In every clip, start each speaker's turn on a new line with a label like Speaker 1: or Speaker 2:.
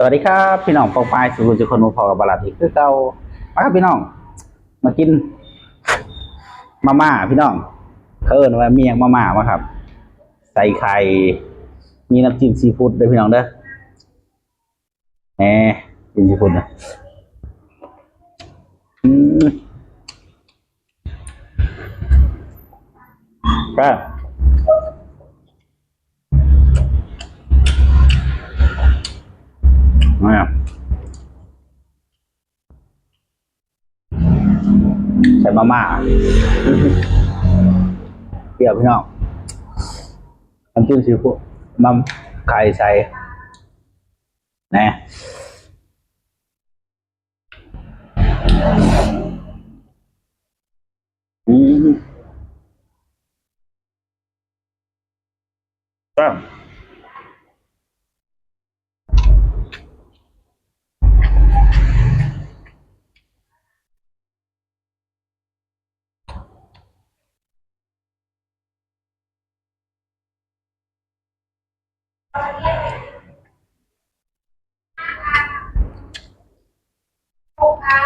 Speaker 1: สวัสดีครับพี่น้องปองปายสุขุจุคนมุพอกับบาลาดอีกคือเก่ามาครับพี่น้อง มากิน มาม่าพี่น้องเขาเอิ้นว่าเมียงมาม่ามาครับ ใส่ไข่มีน้ำจิ้มซีฟู้ดด้วยพี่น้องเด้อแหมจิ้มซีฟู้ดนะอืมก็ มาใส่มาม่าเปรี้ยวพี่น้องน้ำจิ้มซีฟู้ดมัมไข่ใส่นะ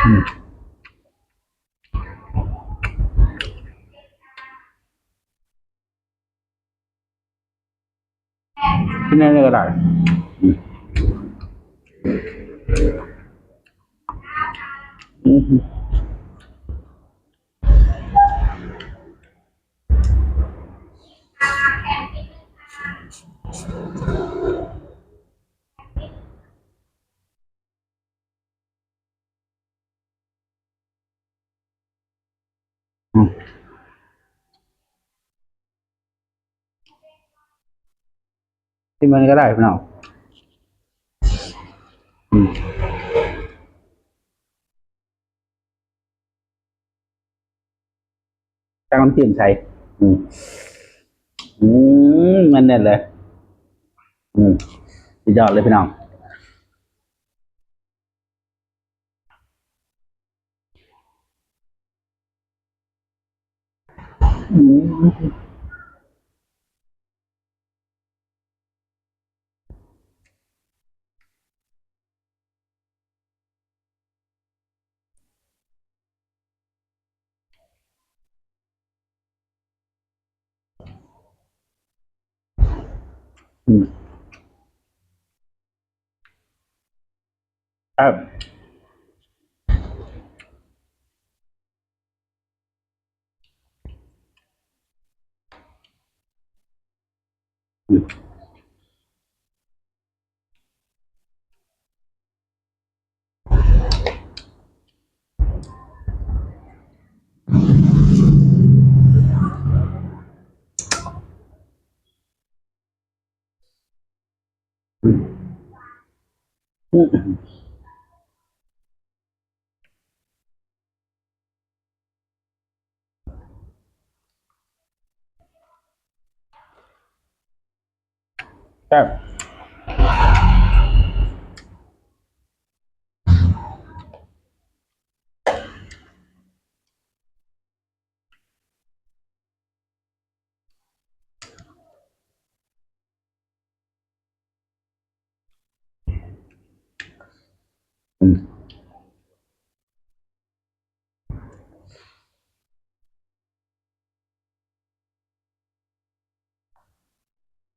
Speaker 1: 嗯。今天这个打儿嗯。嗯嗯 ที่มันก็ได้พี่น้องอืมตั้งน้ำจิ้มใส่อืมอืมมันเด็ดเลย อืมสุดยอดเลยพี่น้อง Mwen. Mwen. Ab. うんうん。Tamam.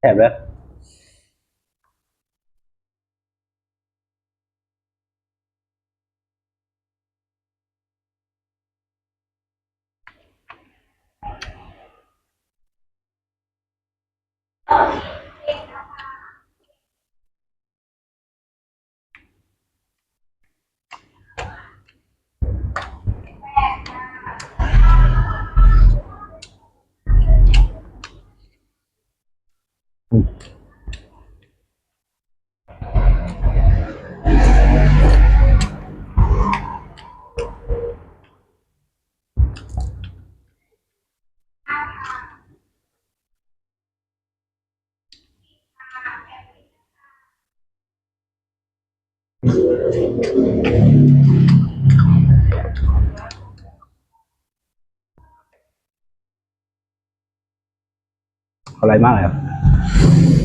Speaker 1: Evet. có lấy má này không?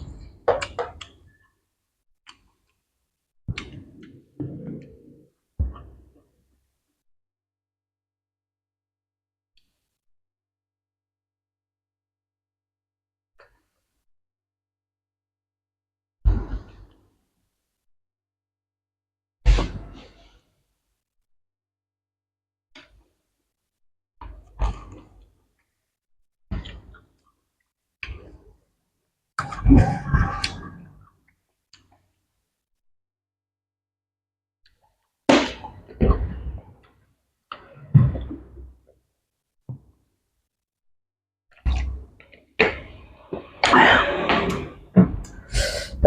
Speaker 1: ส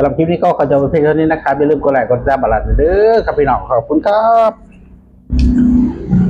Speaker 1: ำหรับคลิปนี้ก็ขอจบเพียงเท่านี้นะครับอย่าลืมกดไลค์กดติดตามบาลัดเด้อครับพี่น้องขอบคุณครับ